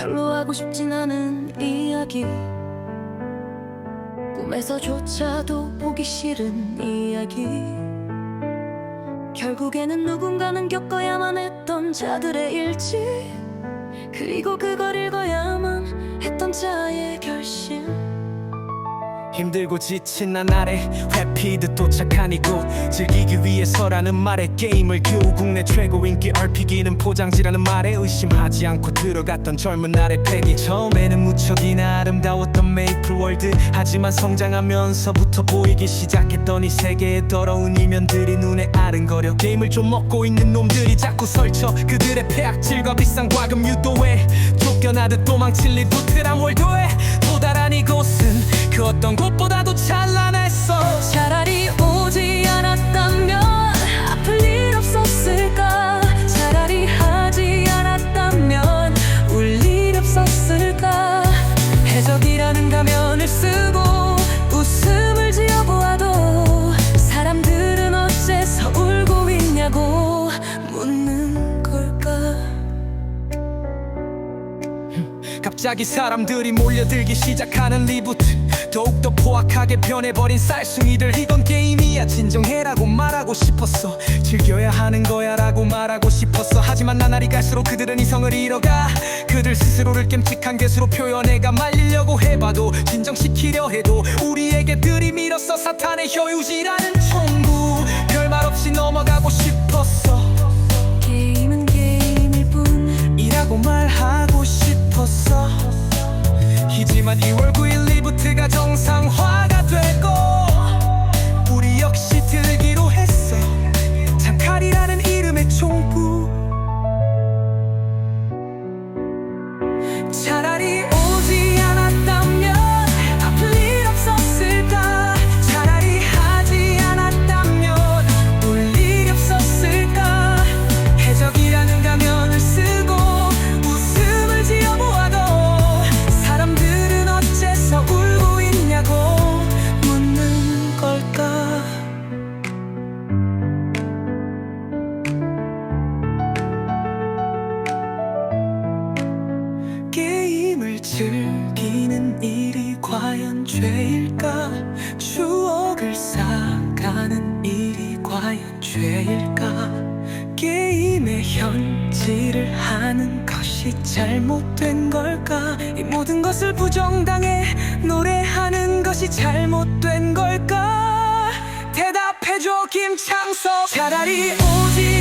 별로 하고 싶진 않은 이야기. 꿈에서조차도 보기 싫은 이야기. 결국에는 누군가는 겪어야만 했던 자들의 일지. 그리고 그걸 읽어야만 했던 자의 결심 힘들고 지친 나날에 회피듯 도착한 이곳 즐기기 위해서라는 말에 게임을 겨우 국내 최고 인기 RPG는 포장지라는 말에 의심하지 않고 들어갔던 젊은 날의 패기. 처음에는 무척이나 아름다웠던 메이플 월드. 하지만 성장하면서부터 보이기 시작했던 이 세계의 더러운 이면들이 눈에 아른거려. 게임을 좀 먹고 있는 놈들이 자꾸 설쳐. 그들의 폐악질과 비싼 과금 유도에 쫓겨나듯 도망칠 리 루트란 월도에 도달한 이곳은 그 어떤 곳보다도 갑자기 사람들이 몰려들기 시작하는 리부트. 더욱더 포악하게 변해버린 쌀숭이들. 이건 게임이야. 진정해라고 말하고 싶었어. 즐겨야 하는 거야 라고 말하고 싶었어. 하지만 나날이 갈수록 그들은 이성을 잃어가. 그들 스스로를 끔찍한 괴수로 표현해가 말리려고 해봐도 진정시키려 해도 우리에게 들이밀었어. 사탄의 효유지라는 총구 리부트가 정상화 죄일까? 게임의 현질을 하는 것이 잘못된 걸까? 이 모든 것을 부정당해 노래하는 것이 잘못된 걸까? 대답해줘 김창석. 차라리 않았